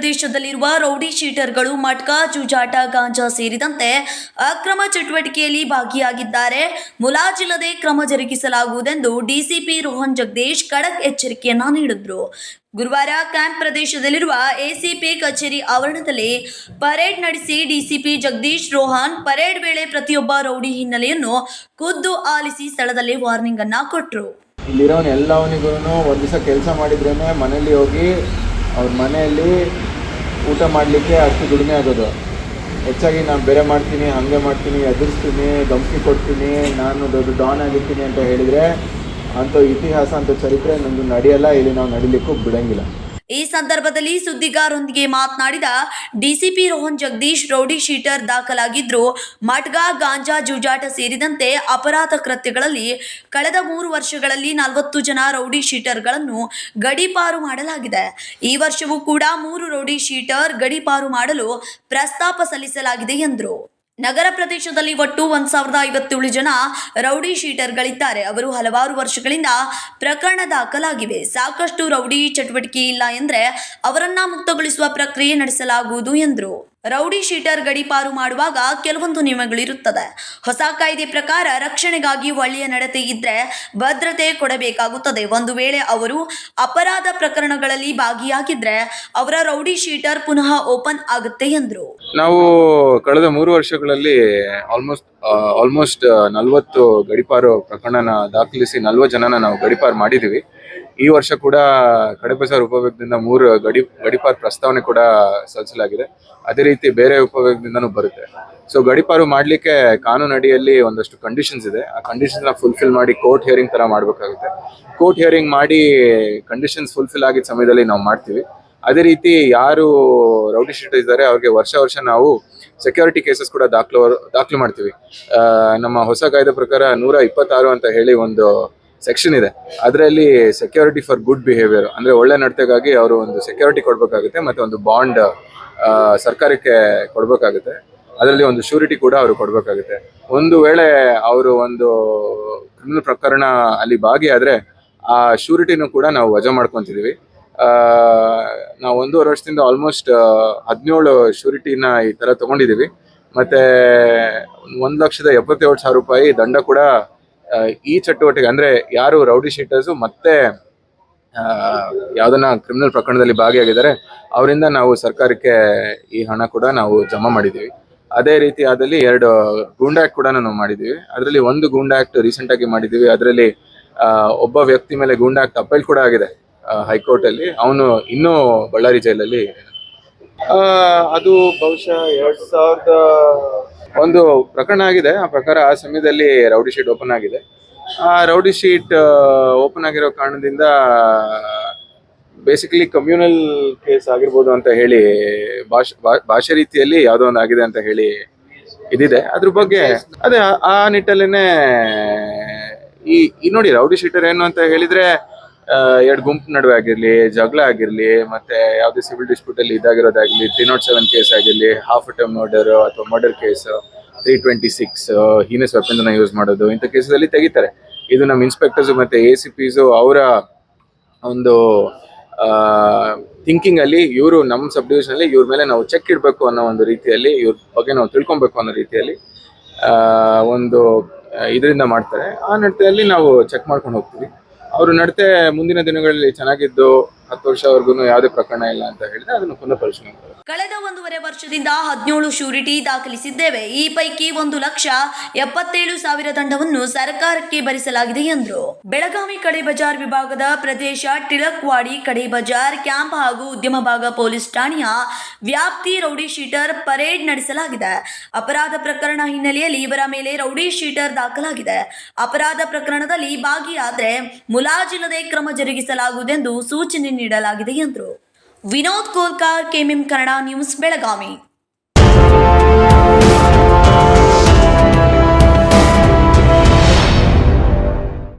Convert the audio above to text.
ಪ್ರದೇಶದಲ್ಲಿರುವ ರೌಡಿ ಶೀಟರ್ಗಳು ಮಟ್ಕಾ, ಜೂಜಾಟ, ಗಾಂಜಾ ಸೇರಿದಂತೆ ಅಕ್ರಮ ಚಟುವಟಿಕೆಯಲ್ಲಿ ಭಾಗಿಯಾಗಿದ್ದಾರೆ. ಮುಲಾಜಿಲ್ಲದೆ ಕ್ರಮ ಜರುಗಿಸಲಾಗುವುದೆಂದು ಡಿಸಿಪಿ ರೋಹನ್ ಜಗದೀಶ್ ಖಡಕ್ ಎಚ್ಚರಿಕೆಯನ್ನ ನೀಡಿದ್ರು. ಗುರುವಾರ ಕ್ಯಾಂಪ್ ಪ್ರದೇಶದಲ್ಲಿರುವ ಎಸಿಪಿ ಕಚೇರಿ ಆವರಣದಲ್ಲಿ ಪರೇಡ್ ನಡೆಸಿ ಡಿಸಿಪಿ ಜಗದೀಶ್ ರೋಹನ್ ಪರೇಡ್ ವೇಳೆ ಪ್ರತಿಯೊಬ್ಬ ರೌಡಿ ಹಿನ್ನೆಲೆಯನ್ನು ಖುದ್ದು ಆಲಿಸಿ ಸ್ಥಳದಲ್ಲಿ ವಾರ್ನಿಂಗ್ ಅನ್ನ ಕೊಟ್ಟರು ಇಲ್ಲಿರೋನು ಎಲ್ಲವನಿಗೂ ಒಂದು ದಿವಸ ಕೆಲಸ ಮಾಡಿದ್ರೇ ಮನೆಯಲ್ಲಿ ಹೋಗಿ ಅವ್ರ ಮನೆಯಲ್ಲಿ ಊಟ ಮಾಡಲಿಕ್ಕೆ ಅಷ್ಟು ದುಡಿಮೆ ಆಗೋದು. ಹೆಚ್ಚಾಗಿ ನಾನು ಬೇರೆ ಮಾಡ್ತೀನಿ, ಹಾಗೆ ಮಾಡ್ತೀನಿ, ಎದುರಿಸ್ತೀನಿ, ಧಮಕಿ ಕೊಡ್ತೀನಿ, ನಾನು ದೊಡ್ಡ ಡಾನ್ ಆಗಿರ್ತೀನಿ ಅಂತ ಹೇಳಿದರೆ ಅಂಥ ಇತಿಹಾಸ ಅಂತ ಚರಿತ್ರೆ ನಮ್ಮದು ನಡೆಯಲ್ಲ, ಇಲ್ಲಿ ನಾವು ನಡಿಲಿಕ್ಕೂ ಬಿಡಂಗಿಲ್ಲ. ಈ ಸಂದರ್ಭದಲ್ಲಿ ಸುದ್ದಿಗಾರರೊಂದಿಗೆ ಮಾತನಾಡಿದ DCP Rohan Jagadish rowdy sheeter ದಾಖಲಾಗಿದ್ರು. ಮಟ್ಗಾ, ಗಾಂಜಾ, ಜೂಜಾಟ ಸೇರಿದಂತೆ ಅಪರಾಧ ಕೃತ್ಯಗಳಲ್ಲಿ ಕಳೆದ ಮೂರು ವರ್ಷಗಳಲ್ಲಿ ನಲವತ್ತು ಜನ ರೌಡಿ ಶೀಟರ್ಗಳನ್ನು ಗಡೀಪಾರು ಮಾಡಲಾಗಿದೆ. ಈ ವರ್ಷವೂ ಕೂಡ ಮೂರು ರೌಡಿ ಶೀಟರ್ ಗಡೀಪಾರು ಮಾಡಲು ಪ್ರಸ್ತಾಪ ಸಲ್ಲಿಸಲಾಗಿದೆ ಎಂದರು. ನಗರ ಪ್ರದೇಶದಲ್ಲಿ ಒಟ್ಟು ಒಂದು ಸಾವಿರದ ಐವತ್ತೇಳು ಜನ ರೌಡಿ ಶೀಟರ್ಗಳಿದ್ದಾರೆ. ಅವರು ಹಲವಾರು ವರ್ಷಗಳಿಂದ ಪ್ರಕರಣ ದಾಖಲಾಗಿವೆ. ಸಾಕಷ್ಟು ರೌಡಿ ಚಟುವಟಿಕೆ ಇಲ್ಲ ಎಂದರೆ ಅವರನ್ನ ಮುಕ್ತಗೊಳಿಸುವ ಪ್ರಕ್ರಿಯೆ ನಡೆಸಲಾಗುವುದು ಎಂದರು. ರೌಡಿ ಶೀಟರ್ ಗಡಿಪಾರು ಮಾಡುವಾಗ ಕೆಲವೊಂದು ನಿಯಮಗಳಿರುತ್ತದೆ. ಹೊಸ ಕಾಯ್ದೆ ಪ್ರಕಾರ ರಕ್ಷಣೆಗಾಗಿ ಒಳ್ಳೆಯ ನಡತೆ ಇದ್ರೆ ಭದ್ರತೆ ಕೊಡಬೇಕಾಗುತ್ತದೆ. ಒಂದು ವೇಳೆ ಅವರು ಅಪರಾಧ ಪ್ರಕರಣಗಳಲ್ಲಿ ಭಾಗಿಯಾಗಿದ್ರೆ ಅವರ ರೌಡಿ ಶೀಟರ್ ಪುನಃ ಓಪನ್ ಆಗುತ್ತೆ ಎಂದರು. ನಾವು ಕಳೆದ ಮೂರು ವರ್ಷಗಳಲ್ಲಿ ಆಲ್ಮೋಸ್ಟ್ ಆಲ್ಮೋಸ್ಟ್ ನಲವತ್ತು ಗಡಿಪಾರು ಪ್ರಕರಣನ ದಾಖಲಿಸಿ ನಲ್ವತ್ತು ಜನನ ನಾವು ಗಡಿಪಾರು ಮಾಡಿದ್ದೀವಿ ಈ ವರ್ಷ ಕೂಡ ಕಡಪಸಾರ್ ಉಪವಿಭಾಗದಿಂದ ಮೂರು ಗಡಿ ಗಡಿಪಾರು ಪ್ರಸ್ತಾವನೆ ಕೂಡ ಸಲ್ಲಿಸಲಾಗಿದೆ. ಅದೇ ರೀತಿ ಬೇರೆ ಉಪವಿಭಾಗದಿಂದನೂ ಬರುತ್ತೆ. ಸೊ ಗಡಿಪಾರು ಮಾಡಲಿಕ್ಕೆ ಕಾನೂನು ಅಡಿಯಲ್ಲಿ ಒಂದಷ್ಟು ಕಂಡೀಷನ್ಸ್ ಇದೆ. ಆ ಕಂಡೀಷನ್ಸ್ನ ಫುಲ್ಫಿಲ್ ಮಾಡಿ ಕೋರ್ಟ್ ಹಿಯರಿಂಗ್ ಥರ ಮಾಡಬೇಕಾಗುತ್ತೆ. ಕೋರ್ಟ್ ಹಿಯರಿಂಗ್ ಮಾಡಿ ಕಂಡೀಷನ್ಸ್ ಫುಲ್ಫಿಲ್ ಆಗಿದ್ದ ಸಮಯದಲ್ಲಿ ನಾವು ಮಾಡ್ತೀವಿ. ಅದೇ ರೀತಿ ಯಾರು ರೌಡಿ ಶೀಟ್ ಇದ್ದಾರೆ, ಅವ್ರಿಗೆ ವರ್ಷ ವರ್ಷ ನಾವು ಸೆಕ್ಯೂರಿಟಿ ಕೇಸಸ್ ಕೂಡ ದಾಖಲು ದಾಖಲು ಮಾಡ್ತೀವಿ. ನಮ್ಮ ಹೊಸ ಕಾಯ್ದೆ ಪ್ರಕಾರ ನೂರ ಇಪ್ಪತ್ತಾರು ಅಂತ ಹೇಳಿ ಒಂದು ಸೆಕ್ಷನ್ ಇದೆ. ಅದರಲ್ಲಿ ಸೆಕ್ಯೂರಿಟಿ ಫಾರ್ ಗುಡ್ ಬಿಹೇವಿಯರ್ ಅಂದ್ರೆ ಒಳ್ಳೆ ನಡತೆಗಾಗಿ ಅವರು ಒಂದು ಸೆಕ್ಯೂರಿಟಿ ಕೊಡಬೇಕಾಗುತ್ತೆ ಮತ್ತೆ ಒಂದು ಬಾಂಡ್ ಸರ್ಕಾರಕ್ಕೆ ಕೊಡಬೇಕಾಗುತ್ತೆ. ಅದರಲ್ಲಿ ಒಂದು ಶ್ಯೂರಿಟಿ ಕೂಡ ಅವರು ಕೊಡಬೇಕಾಗುತ್ತೆ. ಒಂದು ವೇಳೆ ಅವರು ಒಂದು ಕ್ರಿಮಿನಲ್ ಪ್ರಕರಣ ಅಲ್ಲಿ ಭಾಗಿಯಾದರೆ ಆ ಶೂರಿಟಿನೂ ಕೂಡ ನಾವು ವಜಾ ಮಾಡ್ಕೊಂತಿದೀವಿ. ಆ, ನಾವು ಒಂದೂವರೆ ವರ್ಷದಿಂದ ಆಲ್ಮೋಸ್ಟ್ ಹದಿನೇಳು ಶೂರಿಟಿನ ಈ ತರ ತಗೊಂಡಿದೀವಿ. ಮತ್ತೆ ಒಂದು ಲಕ್ಷದ ಎಪ್ಪತ್ತೇಳು ಸಾವಿರ ರೂಪಾಯಿ ದಂಡ ಕೂಡ ಈ ಚಟುವಟಿಕೆ ಅಂದ್ರೆ ಯಾರು ರೌಡಿ ಶೀಟರ್ಸ್ ಮತ್ತೆ ಯಾವ್ದನ್ನ ಕ್ರಿಮಿನಲ್ ಪ್ರಕರಣದಲ್ಲಿ ಭಾಗಿಯಾಗಿದ್ದಾರೆ, ಅವರಿಂದ ನಾವು ಸರ್ಕಾರಕ್ಕೆ ಈ ಹಣ ಕೂಡ ನಾವು ಜಮಾ ಮಾಡಿದ್ದೀವಿ. ಅದೇ ರೀತಿ ಆದಲ್ಲಿ ಎರಡು ಗೂಂಡಾ ಆಕ್ಟ್ ಕೂಡ ನಾವು ಮಾಡಿದ್ದೀವಿ. ಅದರಲ್ಲಿ ಒಂದು ಗೂಂಡಾ ರೀಸೆಂಟ್ ಆಗಿ ಮಾಡಿದ್ದೀವಿ. ಅದರಲ್ಲಿ ಒಬ್ಬ ವ್ಯಕ್ತಿ ಮೇಲೆ ಗೂಂಡಾ ಆಕ್ಟ್ ಕೂಡ ಆಗಿದೆ ಹೈಕೋರ್ಟ್ ಅಲ್ಲಿ ಅವನು ಇನ್ನೂ ಬಳ್ಳಾರಿ ಜೈಲಲ್ಲಿ ಅದು ಬಹುಶಃ ಎರಡ್ ಸಾವಿರದ ಒಂದು ಪ್ರಕರಣ ಆಗಿದೆ. ಆ ಪ್ರಕಾರ ಆ ಸಮಯದಲ್ಲಿ ರೌಡಿ ಶೀಟ್ ಓಪನ್ ಆಗಿದೆ. ಆ ರೌಡಿ ಶೀಟ್ ಓಪನ್ ಆಗಿರೋ ಕಾರಣದಿಂದ ಬೇಸಿಕಲಿ ಕಮ್ಯುನಲ್ ಕೇಸ್ ಆಗಿರ್ಬೋದು ಅಂತ ಹೇಳಿ, ಭಾಷೆ ಭಾಷೆ ರೀತಿಯಲ್ಲಿ ಯಾವುದೋ ಒಂದು ಆಗಿದೆ ಅಂತ ಹೇಳಿ ಇದಿದೆ. ಅದ್ರ ಬಗ್ಗೆ ಅದೇ, ಆ- ನಿಟ್ಟಲ್ಲೇನೆ ಈ ನೋಡಿ ರೌಡಿ ಶೀಟರ್ ಏನು ಅಂತ ಹೇಳಿದ್ರೆ ಎರಡು ಗುಂಪು ನಡುವೆ ಆಗಿರಲಿ, ಜಗಳ ಆಗಿರಲಿ, ಮತ್ತೆ ಯಾವುದೇ ಸಿವಿಲ್ ಡಿಸ್ಪ್ಯೂಟ್ ಅಲ್ಲಿ ಇದಾಗಿರೋದಾಗ್ಲಿ ತ್ರೀ ನಾಟ್ ಸೆವೆನ್ ಕೇಸ್ ಆಗಿರಲಿ ಹಾಫ್ ಟೈಮ್ ಮರ್ಡರ್ ಅಥವಾ murder case three twenty six heinous weapons use ಮಾಡೋದು, ಇಂಥ ಕೇಸಲ್ಲಿ ತೆಗಿತಾರೆ. ಇದು ನಮ್ಮ ಇನ್ಸ್ಪೆಕ್ಟರ್ಸ್ ಮತ್ತೆ ಎ ಸಿ ಪಿಸು ಅವರ ಒಂದು ಥಿಂಕಿಂಗ್ ಅಲ್ಲಿ ಇವರು ನಮ್ಮ ಸಬ್ ಡಿವಿಷನ್ ಅಲ್ಲಿ ಇವ್ರ ಮೇಲೆ ನಾವು ಚೆಕ್ ಇಡಬೇಕು ಅನ್ನೋ ಒಂದು ರೀತಿಯಲ್ಲಿ, ಇವ್ರ ಬಗ್ಗೆ ನಾವು ತಿಳ್ಕೊಬೇಕು ಅನ್ನೋ ರೀತಿಯಲ್ಲಿ ಒಂದು ಇದರಿಂದ ಮಾಡ್ತಾರೆ. ಆ ನಿಟ್ಟಿನಲ್ಲಿ ನಾವು ಚೆಕ್ ಮಾಡ್ಕೊಂಡು ಹೋಗ್ತೀವಿ. ಅವ್ರ ನಡತೆ ಮುಂದಿನ ದಿನಗಳಲ್ಲಿ ಚೆನ್ನಾಗಿದ್ದು ಹತ್ತು ವರ್ಷವರೆಗೂ ಯಾವುದೇ ಪ್ರಕರಣ ಇಲ್ಲ ಅಂತ ಹೇಳಿದ್ರೆ ಅದನ್ನು ಪುನಃ ಪರಿಶೀಲನೆ ಕಳೆದ ಒಂದೂವರೆ ವರ್ಷದಿಂದ ಹದಿನೇಳು ಶೂರಿಟಿ ದಾಖಲಿಸಿದ್ದೇವೆ. ಈ ಪೈಕಿ ಒಂದು ಲಕ್ಷ ಎಪ್ಪತ್ತೇಳು ಸಾವಿರ ದಂಡವನ್ನು ಸರ್ಕಾರಕ್ಕೆ ಭರಿಸಲಾಗಿದೆ ಎಂದರು. ಬೆಳಗಾವಿ ಕಡೆ ಬಜಾರ್ ವಿಭಾಗದ ಪ್ರದೇಶ ಟಿಳಕ್ವಾಡಿ ಕಡೆ ಬಜಾರ್ ಕ್ಯಾಂಪ್ ಹಾಗೂ ಉದ್ಯಮ ಭಾಗ ಪೊಲೀಸ್ ಠಾಣೆಯ ವ್ಯಾಪ್ತಿ ರೌಡಿ ಶೀಟರ್ ಪರೇಡ್ ನಡೆಸಲಾಗಿದೆ. ಅಪರಾಧ ಪ್ರಕರಣ ಹಿನ್ನೆಲೆಯಲ್ಲಿ ಇವರ ಮೇಲೆ ರೌಡಿ ಶೀಟರ್ ದಾಖಲಾಗಿದೆ. ಅಪರಾಧ ಪ್ರಕರಣದಲ್ಲಿ ಭಾಗಿಯಾದರೆ ಮುಲಾಜಿಲ್ಲದೆ ಕ್ರಮ ಜರುಗಿಸಲಾಗುವುದೆಂದು ಸೂಚನೆ ನೀಡಲಾಗಿದೆ ಎಂದರು. विनोद कोलकर केम एम न्यूज़ बेलगामी